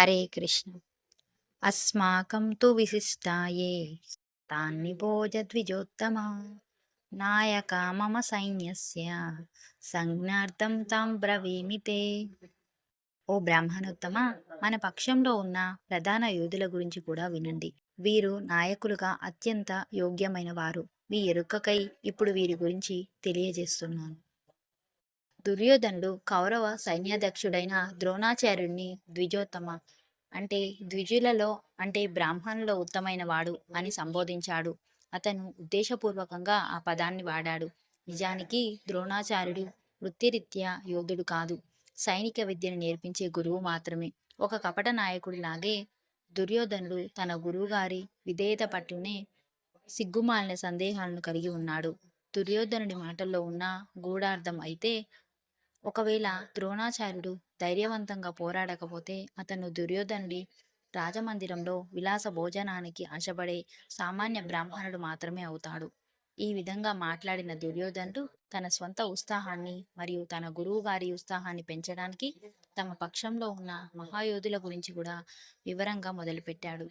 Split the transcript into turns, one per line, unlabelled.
హరే కృష్ణ. అస్మాకం తు విశిష్టాయే. తాన్ని భోజ ద్విజోత్తమ. నాయక మమ సైన్యస్య. సంజ్ఞార్థం తాం బ్రవీమితే ఓ బ్రాహ్మణోత్తమ మన పక్షంలో ఉన్న ప్రధాన యోధుల గురించి కూడా వినండి. వీరు నాయకులుగా అత్యంత యోగ్యమైన వారు. మీ ఎరుకకై ఇప్పుడు వీరి గురించి తెలియజేస్తున్నాను. దుర్యోధనుడు కౌరవ సైన్యాధ్యక్షుడైన ద్రోణాచార్యుడిని ద్విజోత్తమ. అంటే ద్విజులలో అంటే బ్రాహ్మణులో ఉత్తమైన వాడు అని సంబోధించాడు. అతను ఉద్దేశపూర్వకంగా ఆ పదాన్ని వాడాడు. నిజానికి ద్రోణాచార్యుడు వృత్తిరీత్యా యోధుడు కాదు. సైనిక విద్యను నేర్పించే గురువు మాత్రమే. ఒక కపట నాయకుడిలాగే దుర్యోధనుడు తన గురువుగారి విధేయత పట్లనే సిగ్గుమాలిన సందేహాలను కలిగి ఉన్నాడు. దుర్యోధనుడి మాటల్లో ఉన్న గూఢార్థం అయితే ఒకవేళ ద్రోణాచార్యుడు ధైర్యవంతంగా పోరాడకపోతే అతను దుర్యోధనుడి రాజమందిరంలో విలాస భోజనానికి ఆశపడే సామాన్య బ్రాహ్మణుడు మాత్రమే అవుతాడు. ఈ విధంగా మాట్లాడిన దుర్యోధనుడు తన స్వంత ఉత్సాహాన్ని మరియు తన గురువు గారి ఉత్సాహాన్ని పెంచడానికి తమ పక్షంలో ఉన్న మహాయోధుల గురించి కూడా వివరంగా మొదలుపెట్టాడు.